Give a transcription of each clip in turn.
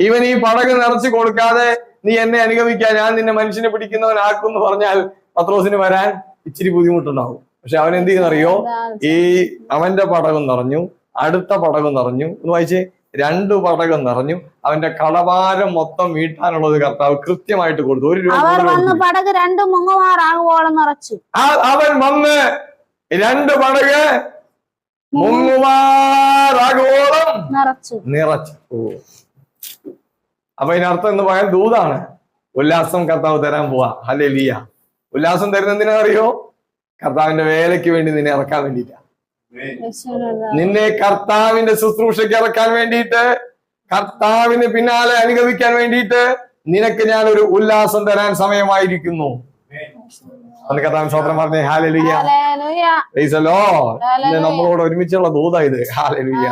ഇവൻ ഈ പടക് നിറച്ചു കൊടുക്കാതെ നീ എന്നെ അനുഗമിക്കാൻ ഞാൻ നിന്നെ മനുഷ്യനെ പിടിക്കുന്നവനാക്കും എന്ന് പറഞ്ഞാൽ പത്രോസിന് വരാൻ ഇച്ചിരി ബുദ്ധിമുട്ടുണ്ടാവും. പക്ഷെ അവൻ എന്ത് ചെയ്യുന്നറിയോ? ഈ അവന്റെ പടകം നിറഞ്ഞു അടുത്ത പടകം നിറഞ്ഞു. എന്ന് വായിച്ചേ രണ്ടു പടകം നിറഞ്ഞു. അവന്റെ കടഭാരം മൊത്തം വീട്ടാനുള്ളത് കർത്താവ് കൃത്യമായിട്ട് കൊടുത്തു. ഒരു നിറച്ചു. അവൻ വന്ന് രണ്ട് പടക് മുങ്ങുമാറാകോളം നിറച്ചു. നിറച്ചു. ഓ. അപ്പൊ അതിനർത്ഥം എന്ന് പറയാൻ ദൂതാണ്. ഉല്ലാസം കർത്താവ് തരാൻ പോവാ. ഹലേ ലിയ ഉല്ലാസം തരുന്ന എന്തിനാ അറിയോ? കർത്താവിന്റെ വേലയ്ക്ക് വേണ്ടി നിന്നെ ഇറക്കാൻ വേണ്ടിയിട്ടാ. നിന്നെ കർത്താവിന്റെ ശുശ്രൂഷയ്ക്ക് ഇറക്കാൻ വേണ്ടിയിട്ട് കർത്താവിന് പിന്നാലെ അനുഗമിക്കാൻ വേണ്ടിയിട്ട് നിനക്ക് ഞാൻ ഒരു ഉല്ലാസം തരാൻ സമയമായിരിക്കുന്നു. അന്ന് കർത്താവിൻ സ്വത്രം പറഞ്ഞേ ഹാലലുയ്യ ഹല്ലേലൂയ. ലോ ഇന്ന് നമ്മളോട് ഒരുമിച്ചുള്ള ദൂതാ ഇത്. ഹാലലുയ്യ.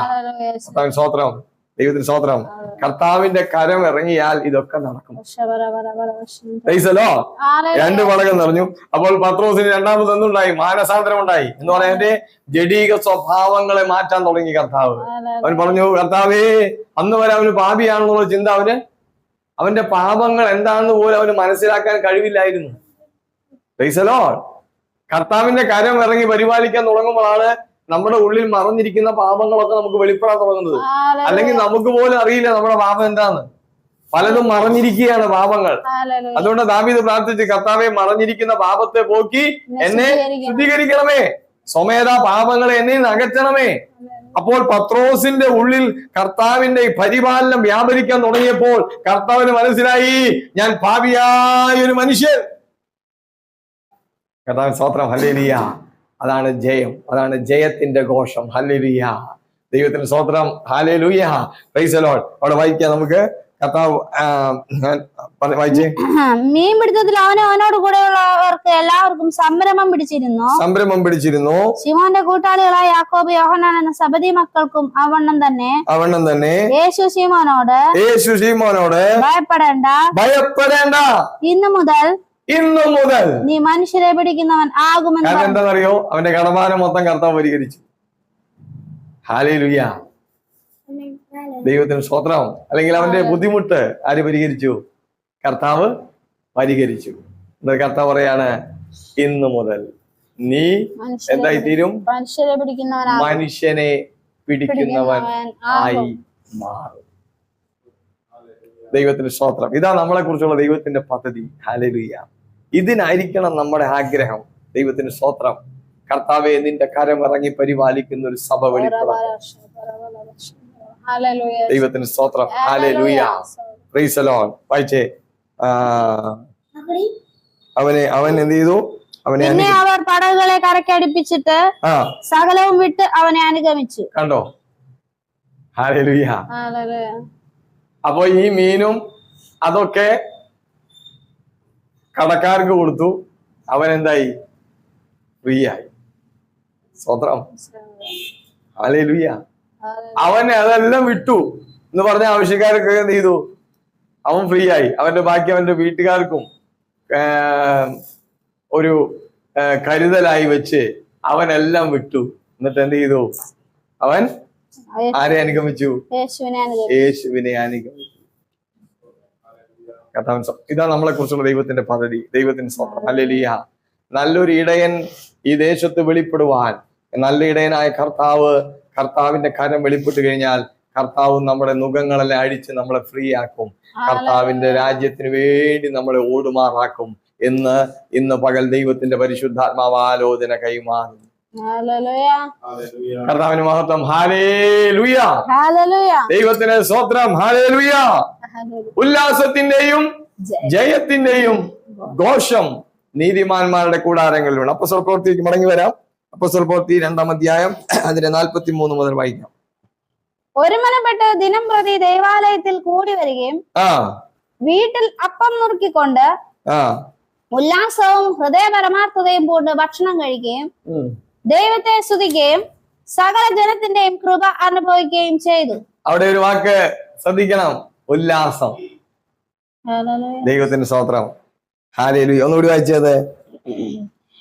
കർത്താവിൻ സ്വത്രം ദൈവത്തിന് സ്വത്രം കർത്താവിന്റെ കരം ഇറങ്ങിയാൽ ഇതൊക്കെ നടക്കും. രണ്ട് വളകം നിറഞ്ഞു. അപ്പോൾ പത്രോസിന് രണ്ടാമത് എന്തുണ്ടായി? മാനസാന്തരം ഉണ്ടായി എന്ന് പറയാൻ എന്റെ ജഡീക സ്വഭാവങ്ങളെ മാറ്റാൻ തുടങ്ങി കർത്താവ്. അവൻ പറഞ്ഞു കർത്താവേ അന്ന് വരെ അവന് പാപിയാണെന്നുള്ള ചിന്ത അവന് അവന്റെ പാപങ്ങൾ എന്താണെന്ന് പോലും അവന് മനസ്സിലാക്കാൻ കഴിവില്ലായിരുന്നു. കർത്താവിന്റെ കരം ഇറങ്ങി പരിപാലിക്കാൻ തുടങ്ങുമ്പോഴാണ് നമ്മുടെ ഉള്ളിൽ മറഞ്ഞിരിക്കുന്ന പാപങ്ങളൊക്കെ നമുക്ക് വെളിപ്പെടാൻ തുടങ്ങുന്നത്. അല്ലെങ്കിൽ നമുക്ക് പോലും അറിയില്ല നമ്മുടെ പാപം എന്താന്ന്. പലതും മറഞ്ഞിരിക്കുകയാണ് പാപങ്ങൾ. അതുകൊണ്ട് ദാവീദ് പ്രാർത്ഥിച്ച് കർത്താവെ മറഞ്ഞിരിക്കുന്ന പാപത്തെ പോക്കി എന്നെ ശുദ്ധീകരിക്കണമേ. സ്വമേധ പാപങ്ങളെ എന്നെ അകറ്റണമേ. അപ്പോൾ പത്രോസിന്റെ ഉള്ളിൽ കർത്താവിന്റെ പരിപാലനം വ്യാപരിക്കാൻ തുടങ്ങിയപ്പോൾ കർത്താവിന് മനസ്സിലായി ഞാൻ പാപിയായ ഒരു മനുഷ്യൻ. കർത്താവ് സ്വത്രം ഹല്ലേലിയ. അതാണ് ജയം അതാണ് ജയത്തിന്റെ ഘോഷം. ഹല്ലേലിയ. ദൈവത്തിന് സ്വത്രം ഹാലേലൂയ പ്രൈസലോൾ അവിടെ വായിക്കാം നമുക്ക്. മീൻ പിടുത്തത്തിൽ അവനും അവനോട് കൂടെയുള്ളവർക്ക് എല്ലാവർക്കും സംരംഭം പിടിച്ചിരുന്നു. സംരംഭം പിടിച്ചിരുന്നു. ശിവന്റെ കൂട്ടാളികളായ യാക്കോബ് യോഹനാൻ എന്ന സബദി മക്കൾക്കും അവണ്ണം തന്നെ. അവണ്ണം തന്നെ. യേശു ശിമോനോട് യേശു ശീമോനോട് ഭയപ്പെടേണ്ട. ഭയപ്പെടേണ്ട. ഇന്നു മുതൽ ഇന്നു മുതൽ നീ മനുഷ്യരെ പിടിക്കുന്നവൻ ആകുമെന്ന് കാരണം. എന്താണെന്നറിയോ? അവന്റെ കടമാനം മൊത്തം കർത്താവ് പരിഹരിച്ചു. ഹാലേലുയ്യ ദൈവത്തിന് സ്വത്രം അല്ലെങ്കിൽ അവന്റെ ബുദ്ധിമുട്ട് ആര് പരിഹരിച്ചു? കർത്താവ് പരിഹരിച്ചു. എന്താ കർത്താവ് പറയാണ് ഇന്നു മുതൽ നീ എന്തായി തീരും മനുഷ്യരെ പിടിക്കുന്നവൻ മനുഷ്യനെ പിടിക്കുന്നവൻ ആയി മാറും. ദൈവത്തിന് സ്തോത്രം. ഇതാ നമ്മളെ കുറിച്ചുള്ള ദൈവത്തിന്റെ പദ്ധതി. ഹലരിയ ഇതിനായിരിക്കണം നമ്മുടെ ആഗ്രഹം. ദൈവത്തിന് സ്തോത്രം. കർത്താവെ നിന്റെ കരം ഇറങ്ങി പരിപാലിക്കുന്ന ഒരു സഭ വെളിപ്പെടാം. ദൈവത്തിന് സ്തോത്രം. ഹാലലുയ്യ പ്രീസലോൺ വായിച്ചേ. അവനെ അവൻ എന്ത് ചെയ്തു? അവനെ പിന്നെ അവർ പടകുകളെ കരക്കടിപ്പിച്ചിട്ട് സകലവും വിട്ട് അവനെ അനുഗമിച്ചു. കണ്ടോ? ഹാലലുയ്യ ഹല്ലേലൂയ. അപ്പൊ ഈ മീനും അതൊക്കെ കടക്കാർക്ക് കൊടുത്തു. അവൻ എന്തായി? ഫ്രീ ആയി. സ്വതം ഹാലലുയ്യ അവൻ അതെല്ലാം വിട്ടു എന്ന് പറഞ്ഞ ആവശ്യക്കാരൊക്കെ എന്ത് ചെയ്തു? അവൻ ഫ്രീ ആയി. അവന്റെ ബാക്കി അവന്റെ വീട്ടുകാർക്കും ഒരു കരുതലായി വെച്ച് അവനെല്ലാം വിട്ടു. എന്നിട്ട് എന്ത് ചെയ്തു? അവൻ ആരെ അനുഗമിച്ചു? യേശുവിനെ അനുഗമിച്ചു. ഇതാ നമ്മളെ കുറിച്ചുള്ള ദൈവത്തിന്റെ പദ്ധതി ദൈവത്തിന്റെ സ്വന്തം അല്ലെലിയ നല്ലൊരു ഇടയൻ ഈ ദേശത്ത് വെളിപ്പെടുവാൻ. നല്ല ഇടയനായ കർത്താവ് കർത്താവിന്റെ കരം വെളിപ്പെട്ട് കഴിഞ്ഞാൽ കർത്താവ് നമ്മുടെ മുഖങ്ങളെല്ലാം അഴിച്ച് നമ്മളെ ഫ്രീ ആക്കും. കർത്താവിന്റെ രാജ്യത്തിന് വേണ്ടി നമ്മളെ ഓടുമാറാക്കും എന്ന് ഇന്ന് പകൽ ദൈവത്തിന്റെ പരിശുദ്ധാത്മാവാലോചന ആലോചന കൈമാറും ഹല്ലേലൂയ. കർത്താവിന് മഹത്വം. ദൈവത്തിന് സ്വത്രം ഹാലേലുയ ഹല്ലേലൂയ. ഉല്ലാസത്തിന്റെയും ജയ- ജയത്തിന്റെയും ഘോഷം നീതിമാന്മാരുടെ കൂടാരങ്ങളിലുണ്ട് അപ്പൊ സ്വർപ്രവർത്തിക്ക് മടങ്ങി വരാം. അപ്പൊ സ്വർപ്രവർത്തി രണ്ടാം അധ്യായം അതിന്റെ നാൽപ്പത്തി മൂന്ന് മുതൽ വായിക്കാം. ഒരുമനപ്പെട്ട് ദിനം പ്രതി ദേവാലയത്തിൽ കൂടി വരികയും ആ. വീട്ടിൽ അപ്പം നുറുക്കിക്കൊണ്ട് ആ. ഉല്ലാസവും ഹൃദയ പരമാർത്ഥതയും പൂണ്ട് ഭക്ഷണം കഴിക്കുകയും. ദൈവത്തെ സ്തുതിക്കുകയും സകല ജനത്തിന്റെയും കൃപ അനുഭവിക്കുകയും ചെയ്തു. അവിടെ ഒരു വാക്ക് ശ്രദ്ധിക്കണം. ഉല്ലാസം. ദൈവത്തിന്റെ സ്തോത്രം. ഹാലേലു ഒന്നുകൂടി വായിച്ചത്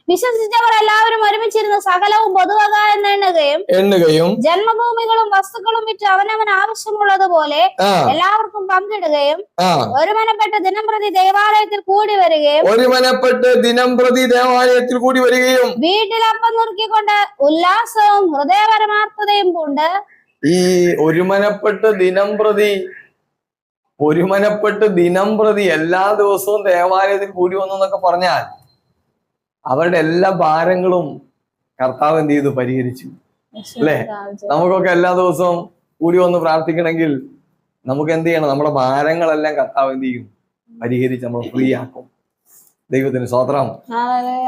വിശ്വസിച്ചവർ എല്ലാവരും ഒരുമിച്ചിരുന്ന് സകലവും പൊതുവക എന്ന് എണ്ണുകയും എണ്ണുകയും ജന്മഭൂമികളും വസ്തുക്കളും വിറ്റ് അവനവൻ ആവശ്യമുള്ളതുപോലെ എല്ലാവർക്കും പങ്കിടുകയും ഒരുമനപ്പെട്ട ദിനം പ്രതി ദേവാലയത്തിൽ കൂടി വരികയും ഒരുമനപ്പെട്ട് ദിനം പ്രതി ദേവാലയത്തിൽ കൂടി വരികയും വീട്ടിൽ അപ്പം നുറുക്കിക്കൊണ്ട് ഉല്ലാസവും ഹൃദയപരമാർത്ഥതയും കൊണ്ട് ഈ ഒരുമനപ്പെട്ട് ദിനം പ്രതി ഒരുമനപ്പെട്ട് ദിനം പ്രതി എല്ലാ ദിവസവും ദേവാലയത്തിൽ കൂടി വന്നു എന്നൊക്കെ പറഞ്ഞാൽ അവരുടെ എല്ലാ ഭാരങ്ങളും കർത്താവ് എന്ത് ചെയ്തു? പരിഹരിച്ചു. അല്ലേ? നമുക്കൊക്കെ എല്ലാ ദിവസവും കൂടി വന്ന് പ്രാർത്ഥിക്കണമെങ്കിൽ നമുക്ക് എന്ത് ചെയ്യണം? നമ്മുടെ ഭാരങ്ങളെല്ലാം കർത്താവ് എന്ത് ചെയ്യും? പരിഹരിച്ച് നമ്മൾ ഫ്രീ ആക്കും ദൈവത്തിന് സ്വത്രം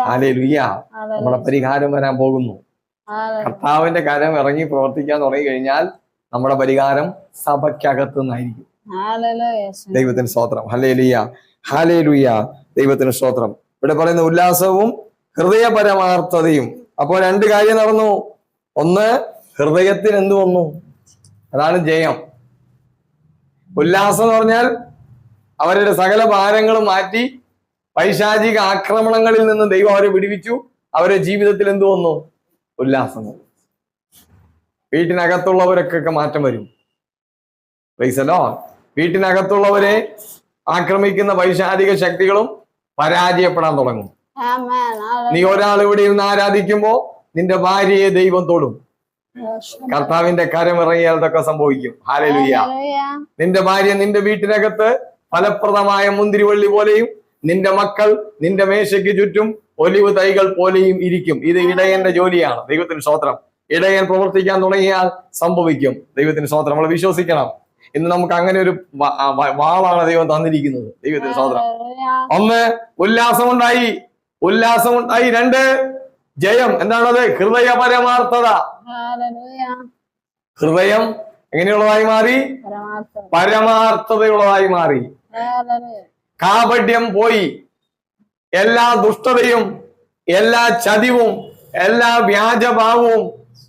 ആലേ ലുയ്യ നമ്മുടെ പരിഹാരം വരാൻ പോകുന്നു. കർത്താവിന്റെ കരം ഇറങ്ങി പ്രവർത്തിക്കാൻ തുടങ്ങി കഴിഞ്ഞാൽ നമ്മുടെ പരിഹാരം സഭയ്ക്കകത്തു നിന്നായിരിക്കും. ദൈവത്തിന് സ്വത്രം ഹലേ ലുയ്യ ഹാലേ ലുയ്യ ദൈവത്തിന് സ്തോത്രം. ഇവിടെ പറയുന്ന ഉല്ലാസവും ഹൃദയപരമാർത്ഥതയും. അപ്പോൾ രണ്ട് കാര്യം നടന്നു. ഒന്ന് ഹൃദയത്തിന് എന്ത് വന്നു? അതാണ് ജയം. ഉല്ലാസം എന്ന് പറഞ്ഞാൽ അവരുടെ സകല ഭാരങ്ങളും മാറ്റി പൈശാചിക ആക്രമണങ്ങളിൽ നിന്ന് ദൈവം അവരെ വിടുവിച്ചു. അവരുടെ ജീവിതത്തിൽ എന്ത് വന്നു? ഉല്ലാസം വീട്ടിനകത്തുള്ളവരൊക്കെ മാറ്റം വരും. പൈസലോ വീട്ടിനകത്തുള്ളവരെ ആക്രമിക്കുന്ന പൈശാചിക ശക്തികളും പരാജയപ്പെടാൻ തുടങ്ങും. നീ ഒരാൾ ഇവിടെ ഇരുന്ന് ആരാധിക്കുമ്പോ നിന്റെ ഭാര്യയെ ദൈവം തൊടും. കർത്താവിന്റെ കരം ഇറങ്ങിയാൽ ഇതൊക്കെ സംഭവിക്കും. ഹാലലുയ്യ നിന്റെ ഭാര്യ നിന്റെ വീട്ടിനകത്ത് ഫലപ്രദമായ മുന്തിരിവള്ളി പോലെയും നിന്റെ മക്കൾ നിന്റെ മേശയ്ക്ക് ചുറ്റും ഒലിവ് തൈകൾ പോലെയും ഇരിക്കും. ഇത് ഇടയന്റെ ജോലിയാണ്. ദൈവത്തിന് സ്തോത്രം. ഇടയൻ പ്രവർത്തിക്കാൻ തുടങ്ങിയാൽ സംഭവിക്കും. ദൈവത്തിന് സ്തോത്രം. നമ്മൾ വിശ്വസിക്കണം. ഇന്ന് നമുക്ക് അങ്ങനെ ഒരു വാളാണ് ദൈവം തന്നിരിക്കുന്നത്. ദൈവത്തിന് സ്വാതന്ത്ര്യം ഒന്ന് ഉല്ലാസമുണ്ടായി. ഉല്ലാസമുണ്ടായി. രണ്ട് ജയം. എന്താണത്? ഹൃദയപരമാർത്ഥത. ഹൃദയം എങ്ങനെയുള്ളതായി മാറി? പരമാർത്ഥതയുള്ളതായി മാറി. കാപഢ്യം പോയി. എല്ലാ ദുഷ്ടതയും എല്ലാ ചതിവും എല്ലാ വ്യാജഭാവവും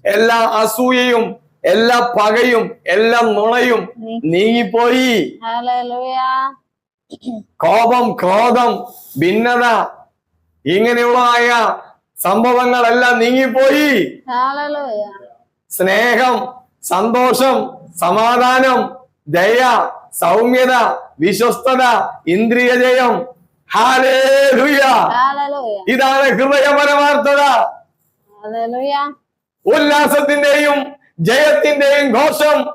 എല്ലാ അസൂയയും എല്ലാ പകയും എല്ലാ നുണയും നീങ്ങിപ്പോയി. കോപം ക്രോധം ഭിന്നത ഇങ്ങനെയുള്ളതായ സംഭവങ്ങളെല്ലാം നീങ്ങിപ്പോയി. സ്നേഹം സന്തോഷം സമാധാനം ദയ സൗമ്യത വിശ്വസ്തത ഇന്ദ്രിയ ജയം ഹാലേലുയ ഇതാണ് ഹൃദയപരമാർത്ഥത. ഉല്ലാസത്തിന്റെയും ജയത്തിന്റെയും ഘോഷം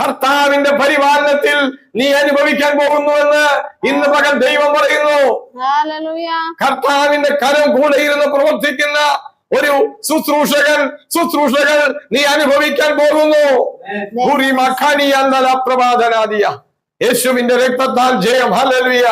കർത്താവിന്റെ പരിപാലനത്തിൽ നീ അനുഭവിക്കാൻ പോകുന്നുവെന്ന് ഇന്ന് പകൽ ദൈവം പറയുന്നു. കർത്താവിന്റെ കരം കൂടെ ഇരുന്ന് പ്രവർത്തിക്കുന്ന ഒരു ശുശ്രൂഷകൻ ശുശ്രൂഷകൾ നീ അനുഭവിക്കാൻ പോകുന്നു. പ്രഭാതനാദിയ യേശുവിന്റെ രക്തത്താൽ ജയം. ഹലലിയ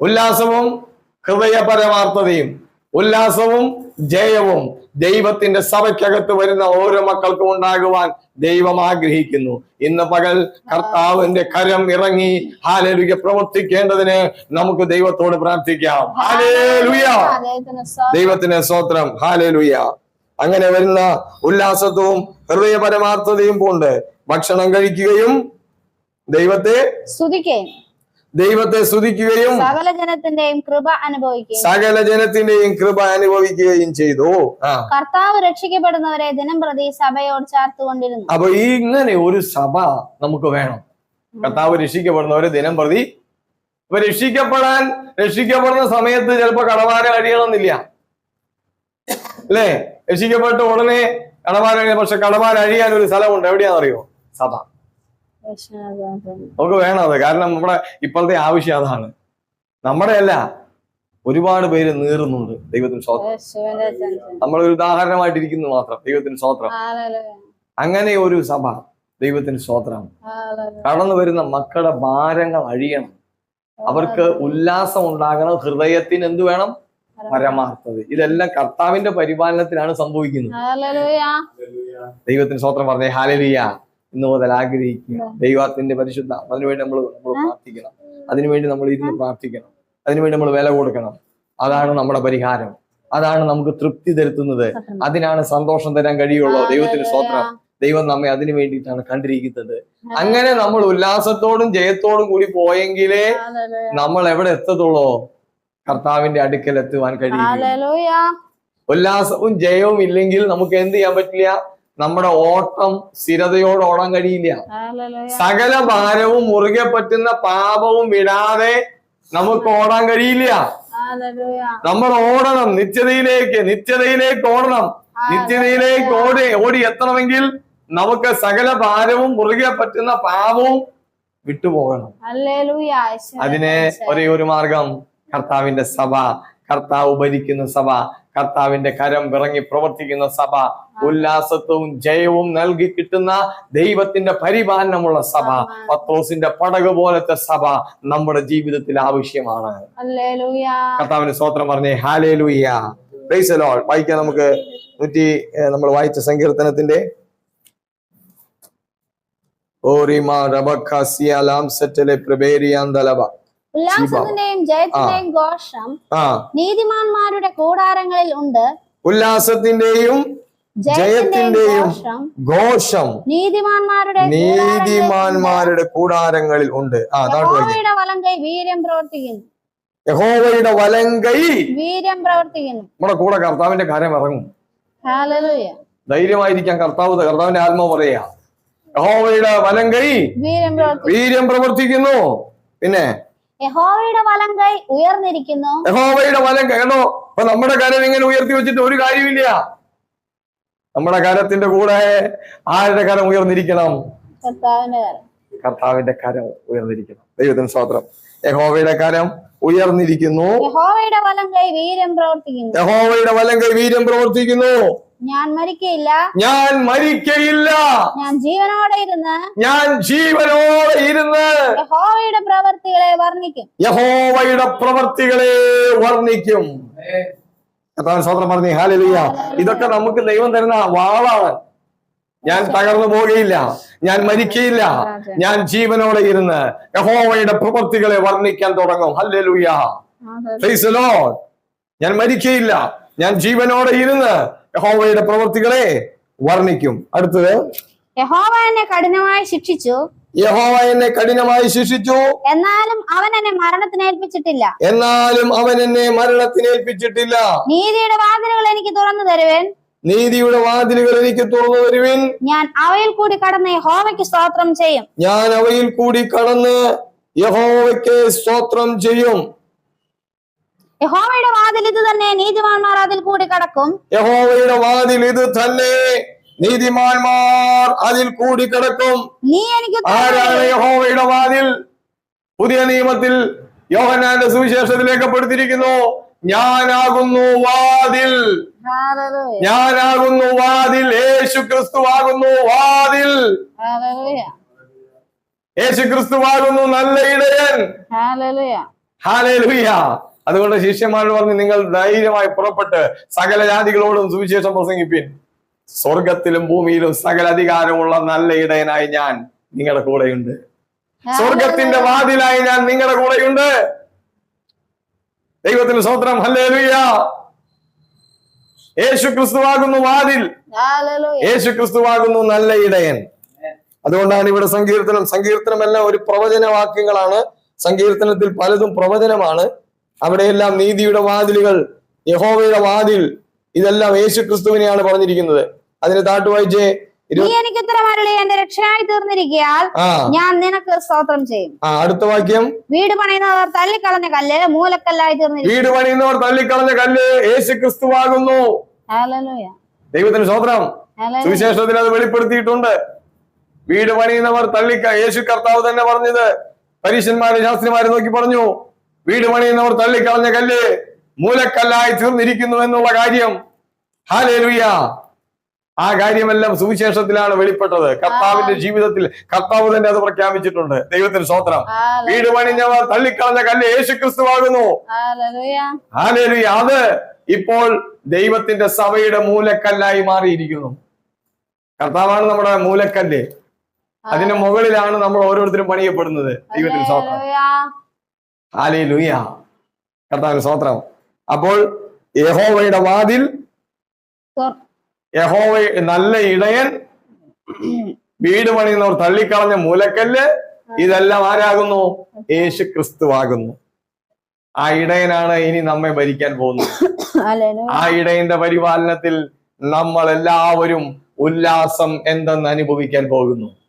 ഉല്ലാസവും ഹൃദയപരമാർത്ഥതയും ഉല്ലാസവും ജയവും ദൈവത്തിന്റെ സഭയ്ക്കകത്ത് വരുന്ന ഓരോ മക്കൾക്കും ഉണ്ടാകുവാൻ ദൈവം ആഗ്രഹിക്കുന്നു. ഇന്ന് പകൽ കർത്താവിന്റെ കരം ഇറങ്ങി ഹാലലുയ പ്രവർത്തിക്കേണ്ടതിന് നമുക്ക് ദൈവത്തോട് പ്രാർത്ഥിക്കാം. ഹാലേലുയ! ദൈവത്തിന് സ്തോത്രം. ഹാലേലുയ! അങ്ങനെ വരുന്ന ഉല്ലാസത്വവും ഹൃദയപരമാർത്ഥതയും കൊണ്ട് ഭക്ഷണം കഴിക്കുകയും ദൈവത്തെ സ്തുതിക്കേ ദൈവത്തെ സ്തുതിക്കുകയും സകല ജനത്തിന്റെയും കൃപ അനുഭവിക്കുകയും സകല ജനത്തിന്റെയും കൃപ അനുഭവിക്കുകയും ചെയ്തു. കർത്താവ് രക്ഷിക്കപ്പെടുന്നവരെ ദിനം പ്രതി സഭയോട് ചേർത്തുകൊണ്ടിരുന്നു. അപ്പൊ ഈ ഇങ്ങനെ ഒരു സഭ നമുക്ക് വേണം. കർത്താവ് രക്ഷിക്കപ്പെടുന്നവരെ ദിനം പ്രതി. അപ്പൊ രക്ഷിക്കപ്പെടാൻ രക്ഷിക്കപ്പെടുന്ന സമയത്ത് ചിലപ്പോ കടമാര കഴിയണമെന്നില്ല അല്ലേ? രക്ഷിക്കപ്പെട്ട ഉടനെ കടമാര പക്ഷെ കടമാര അഴിയാൻ ഒരു സ്ഥലമുണ്ട്. എവിടെയാണെന്നറിയോ? സഭ. നമുക്ക് വേണം അത്. കാരണം നമ്മുടെ ഇപ്പോഴത്തെ ആവശ്യം അതാണ്. നമ്മുടെ അല്ല ഒരുപാട് പേര് നീറുന്നുണ്ട് ദൈവത്തിന് സ്വത്രം നമ്മൾ ഒരു ഉദാഹരണമായിട്ടിരിക്കുന്നു മാത്രം ദൈവത്തിന് സ്വത്രം അങ്ങനെ ഒരു സഭ ദൈവത്തിന് സ്വത്രം കടന്നു വരുന്ന മക്കളുടെ ഭാരങ്ങൾ അഴിയണം. അവർക്ക് ഉല്ലാസം ഉണ്ടാകണം. ഹൃദയത്തിന് എന്ത് വേണം? പരമാർത്ഥത. ഇതെല്ലാം കർത്താവിന്റെ പരിപാലനത്തിലാണ് സംഭവിക്കുന്നത്. ദൈവത്തിന് സ്വത്രം പറഞ്ഞേ. ഹാലലിയ ഇന്ന് മുതൽ ആഗ്രഹിക്കുക. ദൈവത്തിന്റെ പരിശുദ്ധ അതിനുവേണ്ടി നമ്മൾ നമ്മൾ പ്രാർത്ഥിക്കണം. അതിനുവേണ്ടി നമ്മൾ ഇരുന്ന് പ്രാർത്ഥിക്കണം. അതിനുവേണ്ടി നമ്മൾ വില കൊടുക്കണം. അതാണ് നമ്മുടെ പരിഹാരം. അതാണ് നമുക്ക് തൃപ്തി തരുത്തുന്നത്. അതിനാണ് സന്തോഷം തരാൻ കഴിയുള്ളൂ. ദൈവത്തിന് സ്വത്രം ദൈവം നമ്മെ അതിനു വേണ്ടിയിട്ടാണ് കണ്ടിരിക്കുന്നത്. അങ്ങനെ നമ്മൾ ഉല്ലാസത്തോടും ജയത്തോടും കൂടി പോയെങ്കിലേ നമ്മൾ എവിടെ എത്തത്തുള്ളോ കർത്താവിന്റെ അടുക്കൽ എത്തുവാൻ കഴിയും ഉല്ലാസവും ജയവും ഇല്ലെങ്കിൽ നമുക്ക് എന്ത് ചെയ്യാൻ പറ്റില്ല? നമ്മുടെ ഓട്ടം സ്ഥിരതയോടെ ഓടാൻ കഴിയില്ല. സകല ഭാരവും മുറുകെ പറ്റുന്ന പാപവും വിടാതെ നമുക്ക് ഓടാൻ കഴിയില്ല. നമ്മൾ ഓടണം. നിത്യതയിലേക്ക് നിത്യതയിലേക്ക് ഓടണം. നിത്യതയിലേക്ക് ഓടി ഓടി എത്തണമെങ്കിൽ നമുക്ക് സകല ഭാരവും മുറുകെ പറ്റുന്ന പാപവും വിട്ടുപോകണം അതിന് ഒരേ ഒരു മാർഗം. കർത്താവിന്റെ സഭ. കർത്താവ് ഭരിക്കുന്ന സഭ. കർത്താവിന്റെ കരം വിറങ്ങി പ്രവർത്തിക്കുന്ന സഭ. ഉല്ലാസത്വവും ജയവും നൽകി കിട്ടുന്ന ദൈവത്തിന്റെ പരിപാലനമുള്ള സഭ പത്രോസിന്റെ പടക് പോലത്തെ സഭ നമ്മുടെ ജീവിതത്തിൽ ആവശ്യമാണ്. കർത്താവിന് സ്വോത്രം പറഞ്ഞേ ഹാലേ ലൂയ പ്രൈസ് ലോൾ വായിക്കാം നമുക്ക് നൂറ്റി നമ്മൾ വായിച്ച സങ്കീർത്തനത്തിന്റെ. ഓറിമ റബക്ക സിയാലാം സെറ്റലെ പ്രബേരിയാൻ ദലബ ഉല്ലാസത്തിന്റെയും ജയത്തിന്റെയും ഘോഷം നീതിമാന്മാരുടെ കൂടാരങ്ങളിൽ ഉണ്ട്. ഉല്ലാസത്തിന്റെയും ജയത്തിന്റെയും ഘോഷം നീതിമാന്മാരുടെ നീതിമാന്മാരുടെ കൂടാരങ്ങളിൽ ഉണ്ട്. ആ വലങ്കൈ വീര്യം പ്രവർത്തിക്കുന്നു. യഹോവയുടെ വലങ്കൈ വീര്യം പ്രവർത്തിക്കുന്നു. നമ്മുടെ കൂടെ കർത്താവിന്റെ കാര്യം ഇറങ്ങും. ധൈര്യമായിരിക്കാം കർത്താവ് കർത്താവിന്റെ ആത്മാവ് പറയാ യഹോവയുടെ വലങ്കൈ വീര്യം പ്രവർത്തിക്കുന്നു. പിന്നെ? യഹോവയുടെ വലങ്കൈ ഉയർന്നിരിക്കുന്നു. യഹോവയുടെ വലങ്കൈ കേട്ടോ അപ്പൊ നമ്മുടെ കാര്യം ഇങ്ങനെ ഉയർത്തി വെച്ചിട്ട് ഒരു കാര്യമില്ല. നമ്മുടെ കരത്തിന്റെ കൂടെ ആരുടെ കരം ഉയർന്നിരിക്കണം? കർത്താവിന്റെ കരം. കർത്താവിന്റെ കരം ഉയർന്നിരിക്കണം. ദൈവത്തിന് സ്വാത്രം യഹോവയുടെ കരം ഉയർന്നിരിക്കുന്നു. യഹോവയുടെ വലങ്കൈ വീര്യം പ്രവർത്തിക്കുന്നു. യഹോവയുടെ വലം കൈ വീര്യം പ്രവർത്തിക്കുന്നു. ഞാൻ മരിക്കയില്ല. ഞാൻ മരിക്കയില്ല. ഞാൻ ജീവനോടെ ഇരുന്ന്. ഞാൻ ജീവനോടെ ഇരുന്ന്. യഹോവയുടെ പ്രവർത്തികളെ വർണിക്കും. യഹോവയുടെ പ്രവർത്തികളെ വർണിക്കും. സ്തോത്രം പറഞ്ഞു. ഹാലലിയ ഇതൊക്കെ നമുക്ക് ദൈവം തരുന്ന വാളാണ്. ഞാൻ തകർന്നു പോകുകയില്ല ഞാൻ മരിക്കയില്ല ഞാൻ ജീവനോടെ ഇരുന്ന് യഹോവയുടെ പ്രവൃത്തികളെ വർണിക്കാൻ തുടങ്ങും. ഹല്ലേലൂയ. ഞാൻ മരിക്കയില്ല ഞാൻ ജീവനോടെ ഇരുന്ന് യഹോവയുടെ പ്രവൃത്തികളെ വർണിക്കും. അടുത്തത്. യഹോവ എന്നെ കഠിനമായി ശിക്ഷിച്ചു. യഹോവ എന്നെ കഠിനമായി ശിക്ഷിച്ചു. എന്നാലും അവൻ എന്നെ മരണത്തിന് ഏൽപ്പിച്ചിട്ടില്ല. എന്നാലും അവൻ എന്നെ മരണത്തിനേൽപ്പിച്ചിട്ടില്ല നീതിയുടെ വാതിലുകൾ എനിക്ക് തുറന്നു തരുവേൻ. നീതിയുടെ വാതിലുകൾ എനിക്ക് തുറന്നു തരുവിൻ. ഞാൻ അവയിൽ കൂടി കടന്ന് യഹോവയ്ക്ക് സ്തോത്രം ചെയ്യും. ഞാൻ അവയിൽ കൂടി കടന്ന് യഹോവയ്ക്ക് സ്തോത്രം ചെയ്യും. യഹോവയുടെ വാതിൽ ഇത് തന്നെ നീതിമാന്മാർ അതിൽ കൂടി കടക്കും. യഹോവയുടെ വാതിൽ ഇത് തന്നെ. നീതിമാന്മാർ അതിൽ കൂടി കിടക്കും ആരാണ് യഹോവയുടെ വാതിൽ? പുതിയ നിയമത്തിൽ യോഹനാന്റെ സുവിശേഷത്തിൽ രേഖപ്പെടുത്തിയിരിക്കുന്നു ഞാനാകുന്നു വാതിൽ. ഞാനാകുന്നു വാതിൽ. യേശു ക്രിസ്തുവാകുന്നു വാതിൽ. യേശു ക്രിസ്തുവാകുന്നു നല്ല ഇടയൻ. ഹാലേലുയ്യ അതുകൊണ്ട് ശിഷ്യന്മാരോട് പറഞ്ഞ് നിങ്ങൾ ധൈര്യമായി പുറപ്പെട്ട് സകല ജാതികളോടും സുവിശേഷം പ്രസംഗിപ്പിൻ. സ്വർഗത്തിലും ഭൂമിയിലും സകല അധികാരമുള്ള നല്ല ഇടയനായി ഞാൻ നിങ്ങളുടെ കൂടെയുണ്ട്. സ്വർഗത്തിന്റെ വാതിലായി ഞാൻ നിങ്ങളുടെ കൂടെയുണ്ട്. ദൈവത്തിന് സ്വത്രം ഹല്ലേലുയ്യ യേശു ക്രിസ്തുവാകുന്നു വാതിൽ. യേശു ക്രിസ്തുവാകുന്നു നല്ല ഇടയൻ. അതുകൊണ്ടാണ് ഇവിടെ സങ്കീർത്തനം. സങ്കീർത്തനം എല്ലാം ഒരു പ്രവചന വാക്യങ്ങളാണ് സങ്കീർത്തനത്തിൽ പലതും പ്രവചനമാണ്. അവിടെയെല്ലാം നീതിയുടെ വാതിലുകൾ യഹോവയുടെ വാതിൽ ഇതെല്ലാം യേശു ക്രിസ്തുവിനെയാണ് പറഞ്ഞിരിക്കുന്നത്. അതിന് താട്ട് വായിച്ചേ നീ എനിക്ക് ഉത്തരമരളി എന്റെ രക്ഷയായി തീർന്നിരിക്കയാൽ ഞാൻ നിനക്ക് സ്തോത്രം ചെയ്യും. ആ അടുത്ത വാക്യം. വീട് പണിയുന്നവർ തള്ളിക്കളഞ്ഞ കല്ല് മൂലക്കല്ലായി തീർന്നിരിക്കും. വീട് പണിയുന്നവർ തള്ളിക്കളഞ്ഞ കല്ല് യേശു ക്രിസ്തുവാകുന്നു. ദൈവത്തിന് സ്തോത്രം. സുവിശേഷത്തിൽ അത് വെളിപ്പെടുത്തിയിട്ടുണ്ട്. വീട് പണിയുന്നവർ തള്ളിക്ക യേശു കർത്താവ് തന്നെ പറഞ്ഞത്. പരീശന്മാരെ ശാസ്ത്രിമാരെ നോക്കി പറഞ്ഞു. വീട് പണിയുന്നവർ തള്ളിക്കളഞ്ഞ കല്ല് മൂലക്കല്ലായി തീർന്നിരിക്കുന്നു എന്നുള്ള കാര്യം. ഹാലേലുയ ആ കാര്യമെല്ലാം സുവിശേഷത്തിലാണ് വെളിപ്പെട്ടത്. കർത്താവിന്റെ ജീവിതത്തിൽ കർത്താവ് തന്നെ അത് പ്രഖ്യാപിച്ചിട്ടുണ്ട്. ദൈവത്തിന് സ്വത്രം വീട് പണിഞ്ഞവർ തള്ളിക്കളഞ്ഞ കല്ല് യേശു ക്രിസ്തുവാകുന്നു ഹാലേലുയ അത് ഇപ്പോൾ ദൈവത്തിന്റെ സഭയുടെ മൂലക്കല്ലായി മാറിയിരിക്കുന്നു. കർത്താവാണ് നമ്മുടെ മൂലക്കല്ല്. അതിന്റെ മുകളിലാണ് നമ്മൾ ഓരോരുത്തരും പണിയപ്പെടുന്നത്. ദൈവത്തിന് സ്വത്രം. ഹാലേ ലുയ്യ കർത്താവിന് സ്വത്രം അപ്പോൾ യഹോവയുടെ വാതിൽ യഹോവ നല്ല ഇടയൻ വീട് പണിയുന്നവർ തള്ളിക്കളഞ്ഞ മൂലക്കല്ല് ഇതെല്ലാം ആരാകുന്നു? യേശു ക്രിസ്തുവാകുന്നു ആ ഇടയനാണ് ഇനി നമ്മെ ഭരിക്കാൻ പോകുന്നത്. ആ ഇടയന്റെ പരിപാലനത്തിൽ നമ്മൾ എല്ലാവരും ഉല്ലാസം എന്തെന്ന് അനുഭവിക്കാൻ പോകുന്നു.